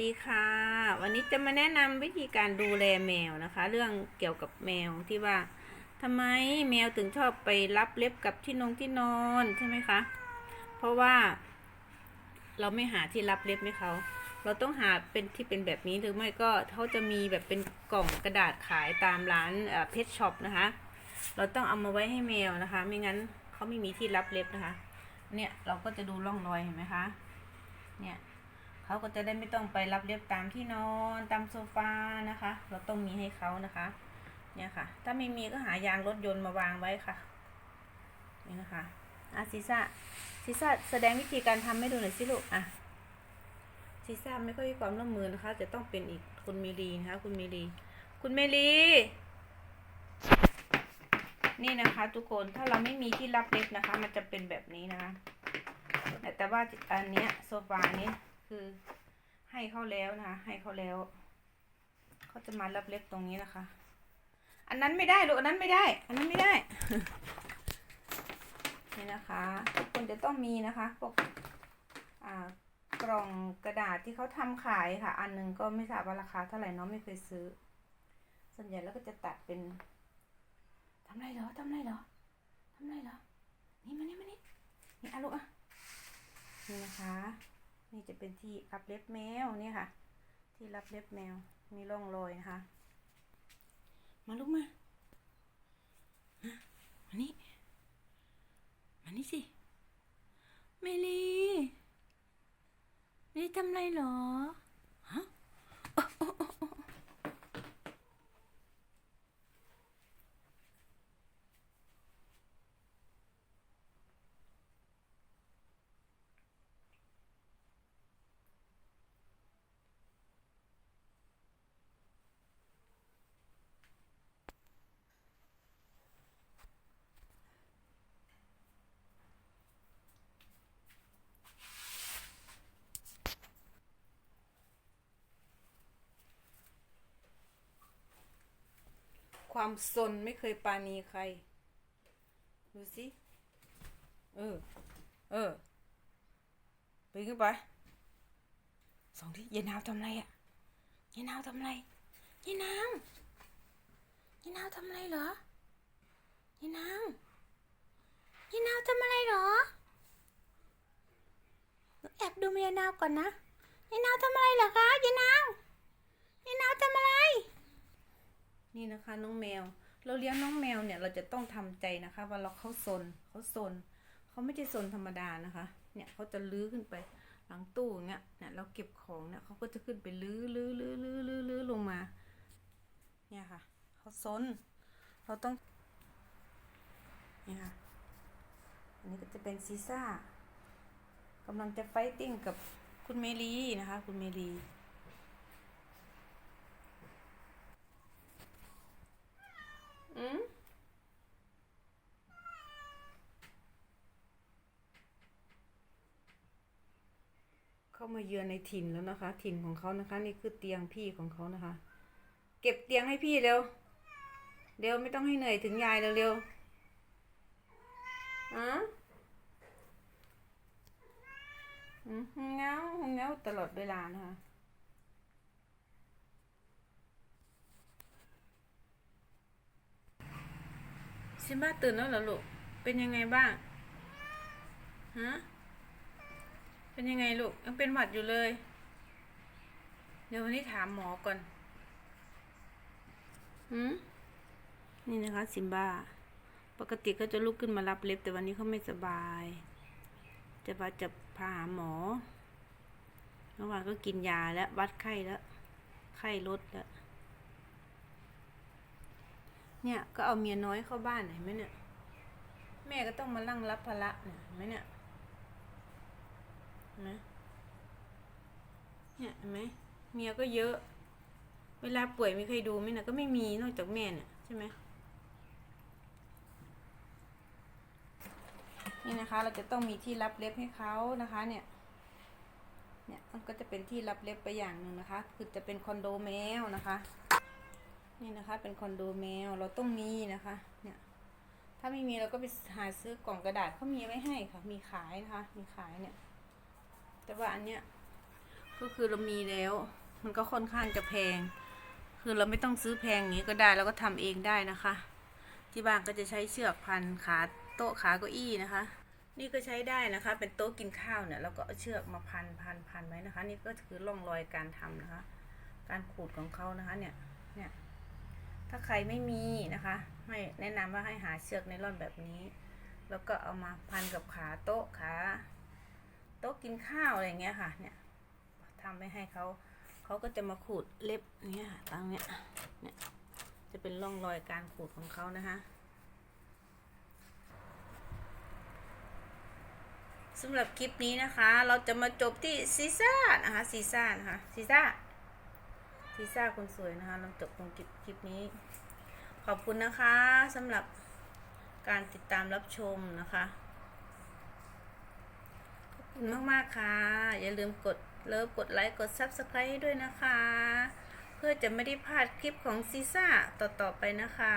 ดีค่ะ วันนี้จะมาแนะนำวิธีการดูแลแมวนะคะ เรื่องเกี่ยวกับแมวที่ว่าทำไมแมวถึงชอบไปรับเล็บกับที่นงที่นอนใช่ไหมคะ เพราะว่า เราไม่หาที่รับเล็บให้เขาเราต้องหาเป็นที่เป็นแบบนี้หรือไม่ก็เขาจะมีแบบเป็นกล่องกระดาษขายตามร้านเพชช็อปนะคะ เราต้องเอามาไว้ให้แมวนะคะ ไม่งั้นเขาไม่มีที่รับเล็บนะคะ เนี่ยเราก็จะดูร่องรอยเห็นไหมคะ เนี่ย เขาก็จะได้ไม่ต้องไปรับเล็บตามที่นอนตามโซฟานะคะ เราต้องมีให้เขานะคะ เนี่ยค่ะ ถ้าไม่มีก็หายางรถยนต์มาวางไว้ค่ะ นี่นะคะอะซีซ่าซีซ่าแสดงวิธีการทำให้ดูหน่อยสิลูกอะซีซ่าไม่ค่อยมีความร่วมมือนะคะ จะต้องเป็นอีกคุณเมลีนะคะ คุณเมลีคุณเมลีนี่นะคะ ทุกคนถ้าเราไม่มีที่รับเล็บนะคะ มันจะเป็นแบบนี้นะคะแต่แต่ว่าอันเนี้ยโซฟานี้ คือ ให้เขาแล้วนะคะให้เขาแล้วเขาจะมารับเล็บตรงนี้นะคะ อันนั้นไม่ได้ลูกอันนั้นไม่ได้ อันนั้นไม่ได้นี่นะคะทุกคนจะต้องมีนะคะพวกอ่ากล่องกระดาษที่เขาทำขายค่ะ อันหนึงก็ไม่ทราบว่าราคาเท่าไหร่เน้องไม่เคยซื้อ ส่วนใหญ่แล้วก็จะตัดเป็นทำไรเหรอทำไรเหรอทำไรเหรอนี่มานี่มานี่นี่อะลูกอะนี่นะคะ นี่จะเป็นที่รับเล็บแมวนี่ค่ะ ที่รับเล็บแมว มีร่องรอยนะคะ มาลูกมามานี่มานี่สิเมลีเมลีทำไรเหรอ ฮะ ความสนไม่เคยปาณีใคร ดูสิ เออ เออไปขึ้นไปสองที่ยายนาวทำไรอะยายนาวทำไรยายนาวยายนาวทำอะไรเหรอยายนาวยายนาวทำอะไรเหรอหนูแอบดูเมียนาวก่อนนะยายนาวทำอะไรเหรอคะยายนาวยายนาวทำอะไร นี่นะคะน้องแมว เราเลี้ยงน้องแมวเนี่ยเราจะต้องทำใจนะคะว่าเราเขาซนเขาซนเขาไม่ใช่ซนธรรมดานะคะ เนี่ยเขาจะลื้อขึ้นไปหลังตู้อย่างเงี้ยเนี่ยเราเก็บของเนี่ยเขาก็จะขึ้นไปลื้อลื้อลื้อลื้อลื้อลื้อลงมา เนี่ยค่ะเขาซนเราต้องเนี่ยค่ะอันนี้ก็จะเป็นซีซ่ากำลังจะไฟติ้งกับคุณเมลีนะคะ คุณเมลี อืม เข้ามาเยือนในถิ่นแล้วนะคะ ถิ่นของเขานะคะ นี่คือเตียงพี่ของเขานะคะ เก็บเตียงให้พี่เร็วเร็วไม่ต้องให้เหนื่อยถึงยายเร็วๆอะอืมเงาเงาตลอดเวลานะคะซิมบ้าตื่นแล้วเหรอลูก เป็นยังไงบ้าง ฮะ เป็นยังไงลูกยังเป็นหวัดอยู่เลย เดี๋ยววันนี้ถามหมอก่อนหืมนี่นะคะซิมบ้า ปกติเขาจะลุกขึ้นมารับเล็บ แต่วันนี้เขาไม่สบาย จะพาจะพาหาหมอเมื่อวานก็กินยาแล้ว วัดไข้แล้ว ไข้ลดแล้ว เนี่ยก็เอาเมียน้อยเข้าบ้านเห็นไหมเนี่ย แม่ก็ต้องมาลั่งรับภาระเนี่ยเห็นไหมเนี่ย ไหมเนี่ยเห็นไหมเมียก็เยอะ เวลาป่วยมีใครดูไหมนะก็ไม่มีนอกจากแม่เนี่ยใช่ไหมนี่นะคะ เราจะต้องมีที่รับเล็บให้เขานะคะ เนี่ย เนี่ยมันก็จะเป็นที่รับเล็บไปอย่างหนึ่งนะคะ คือจะเป็นคอนโดแมวนะคะ นี่นะคะเป็นคอนโดแมวเราต้องมีนะคะ เนี่ย ถ้าไม่มีเราก็ไปหาซื้อกล่องกระดาษเขามีไว้ให้ค่ะ มีขายนะคะ มีขายเนี่ย แต่ว่าอันเนี้ยก็คือเรามีแล้ว มันก็ค่อนข้างจะแพง คือเราไม่ต้องซื้อแพงอย่างนี้ก็ได้แล้วก็ทำเองได้นะคะ ที่บ้านก็จะใช้เชือกพันขาโต๊ะขาเก้าอี้นะคะ นี่ก็ใช้ได้นะคะ เป็นโต๊ะกินข้าวเนี่ยแล้วก็เอาเชือกมาพันพันพันไว้นะคะ นี่ก็คือร่องรอยการทำนะคะ การขูดของเขานะคะ เนี่ยเนี่ยถ้าใครไม่มีนะคะ ให้แนะนำว่าให้หาเชือกไนล่อนแบบนี้ แล้วก็เอามาพันกับขาโต๊ะขา โต๊ะกินข้าวอะไรอย่างเงี้ยค่ะ เนี่ยทำไม่ให้เขาเขาก็จะมาขูดเล็บเนี่ยค่ะตรงเนี้ยเนี่ยจะเป็นร่องรอยการขูดของเขานะคะสำหรับคลิปนี้นะคะ เราจะมาจบที่ซีซ่านะคะซีซ่านะคะซีซ่าซีซ่าคนสวยนะคะเราจบตรงคลิปคลิปนี้ ขอบคุณนะคะสำหรับการติดตามรับชมนะคะ คุณมากๆค่ะ อย่าลืมกดเลิฟกดไลค์กด Subscribe ให้ด้วยนะคะ เพื่อจะไม่ได้พลาดคลิปของซีซ่าต่อๆไปนะคะ